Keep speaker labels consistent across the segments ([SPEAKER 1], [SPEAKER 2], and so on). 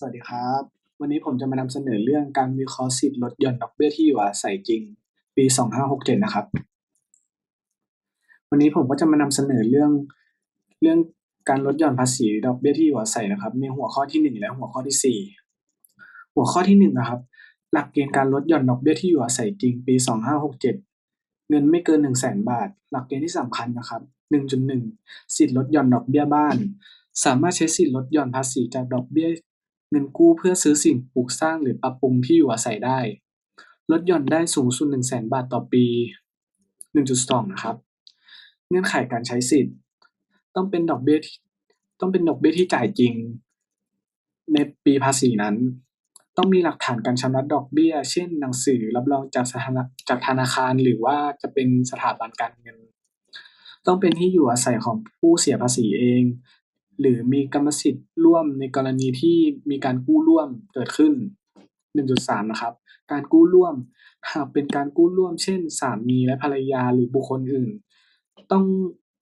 [SPEAKER 1] สวัสดีครับ วันนี้ผมจะมานำเสนอเรื่องการวิเคราะห์สิทธิ์ลดหย่อนดอกเบี้ยที่อยู่อาศัยจริง ปี 2567 นะครับ วันนี้ผมก็จะมานำเสนอเรื่องเรื่องการลดหย่อนภาษีดอกเบี้ยที่อยู่อาศัยนะครับ ในหัวข้อที่หนึ่งและหัวข้อที่สี่หัวข้อที่หนึ่งนะครับ หลักเกณฑ์การลดหย่อนดอกเบี้ยที่อยู่อาศัยจริง ปี 2567 เงินไม่เกิน 100,000บาท หลักเกณฑ์ที่สำคัญนะครับ 1.1 สิทธิ์ลดหย่อนดอกเบี้ยบ้านสามารถใช้สิทธิ์ลดหย่อนภาษีจากดอกเบี้ย เงินกู้เพื่อซื้อสิ่งปลูกสร้างหรือปรับปรุงที่อยู่อาศัยได้ ลดหย่อนได้สูงสุด100,000บาทต่อปี 1.2 นะครับ เงื่อนไขการใช้สิทธิ์ ต้องเป็นดอกเบี้ยที่ต้องเป็นดอกเบี้ยที่จ่ายจริง ในปีภาษีนั้น ต้องมีหลักฐานการชำระดอกเบี้ย เช่น หนังสือรับรองจากสถานะจากธนาคารหรือว่าจะเป็นสถาบันการเงิน ต้องเป็นที่อยู่อาศัยของผู้เสียภาษีเอง หรือมีกรรมสิทธิ์ร่วมในกรณีที่มีการกู้ร่วมเกิดขึ้น 1.3 นะครับ การกู้ร่วม หากเป็นการกู้ร่วม เช่น สามีและภรรยาหรือบุคคลอื่น ต้อง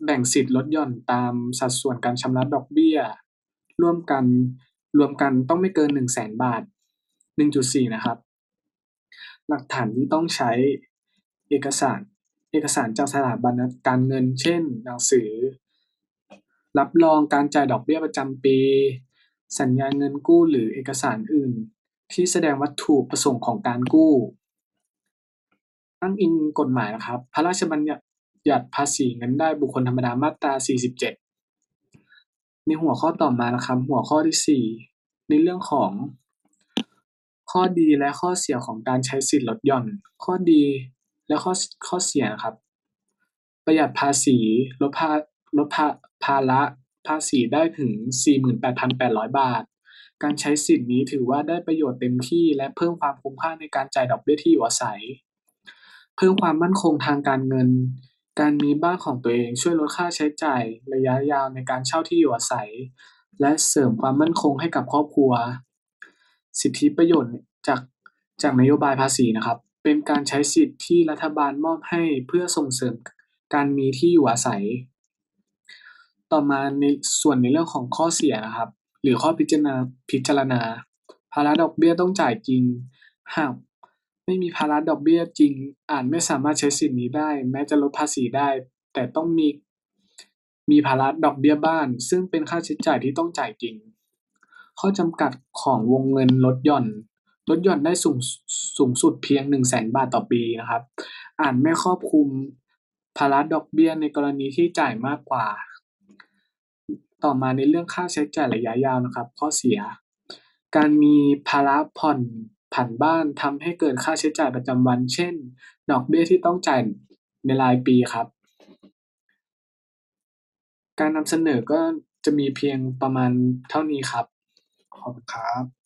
[SPEAKER 1] แบ่งสิทธิ์ลดหย่อนตามสัดส่วนการชำระดอกเบี้ย ร่วมกันรวมกันต้องไม่เกิน 100,000 บาท 1.4 นะครับ หลักฐานที่ต้องใช้เอกสารเอกสารจากสถาบันการเงิน เช่น หนังสือ รับรองการจ่ายดอกเบี้ยประจำปี สัญญาเงินกู้หรือเอกสารอื่น ที่แสดงวัตถุประสงค์ของการกู้ อ้างอิงกฎหมายนะครับ พระราชบัญญัติภาษีเงินได้บุคคลธรรมดามาตรา 47 ในหัวข้อต่อมานะครับ หัวข้อที่ 4 ในเรื่องของข้อดีและข้อเสียของการใช้สิทธิ์ลดหย่อน ข้อดีและข้อข้อเสียนะครับ ประหยัดภาษีลดภา ลดภาภาระภาษีได้ถึง 48,800 บาท การใช้สิทธิ์นี้ถือว่าได้ประโยชน์เต็มที่และเพิ่มความคุ้มค่าในการจ่ายดอกเบี้ยที่อยู่อาศัย เพิ่มความมั่นคงทางการเงิน การมีบ้านของตัวเองช่วยลดค่าใช้จ่ายระยะยาวในการเช่าที่อยู่อาศัย และเสริมความมั่นคงให้กับครอบครัว สิทธิประโยชน์จากจากนโยบายภาษีนะครับเป็นการใช้สิทธิ์ที่รัฐบาลมอบให้เพื่อส่งเสริมการมีที่อยู่อาศัย ต่อมาในส่วนในเรื่องของข้อเสียนะครับ หรือข้อพิจารณาพิจารณา ภาระดอกเบี้ยต้องจ่ายจริง หากไม่มีภาระดอกเบี้ยจริง อาจไม่สามารถใช้สิทธิ์นี้ได้ แม้จะลดภาษีได้ แต่ต้องมีมีภาระดอกเบี้ยบ้าน ซึ่งเป็นค่าใช้จ่ายที่ต้องจ่ายจริง ข้อจำกัดของวงเงินลดหย่อนลดหย่อนได้สูงสูงสุดเพียง 100,000บาทต่อปีนะครับอาจไม่ครอบคลุมภาระดอกเบี้ยในกรณีที่จ่ายมากกว่า ต่อมาในเรื่องค่าใช้จ่ายระยะยาวนะครับ ข้อเสีย การมีภาระผ่อนผันบ้านทำให้เกิดค่าใช้จ่ายประจำวัน เช่น ดอกเบี้ยที่ต้องจ่ายในรายปีครับ การนำเสนอก็จะมีเพียงประมาณเท่านี้ครับ ขอบคุณครับ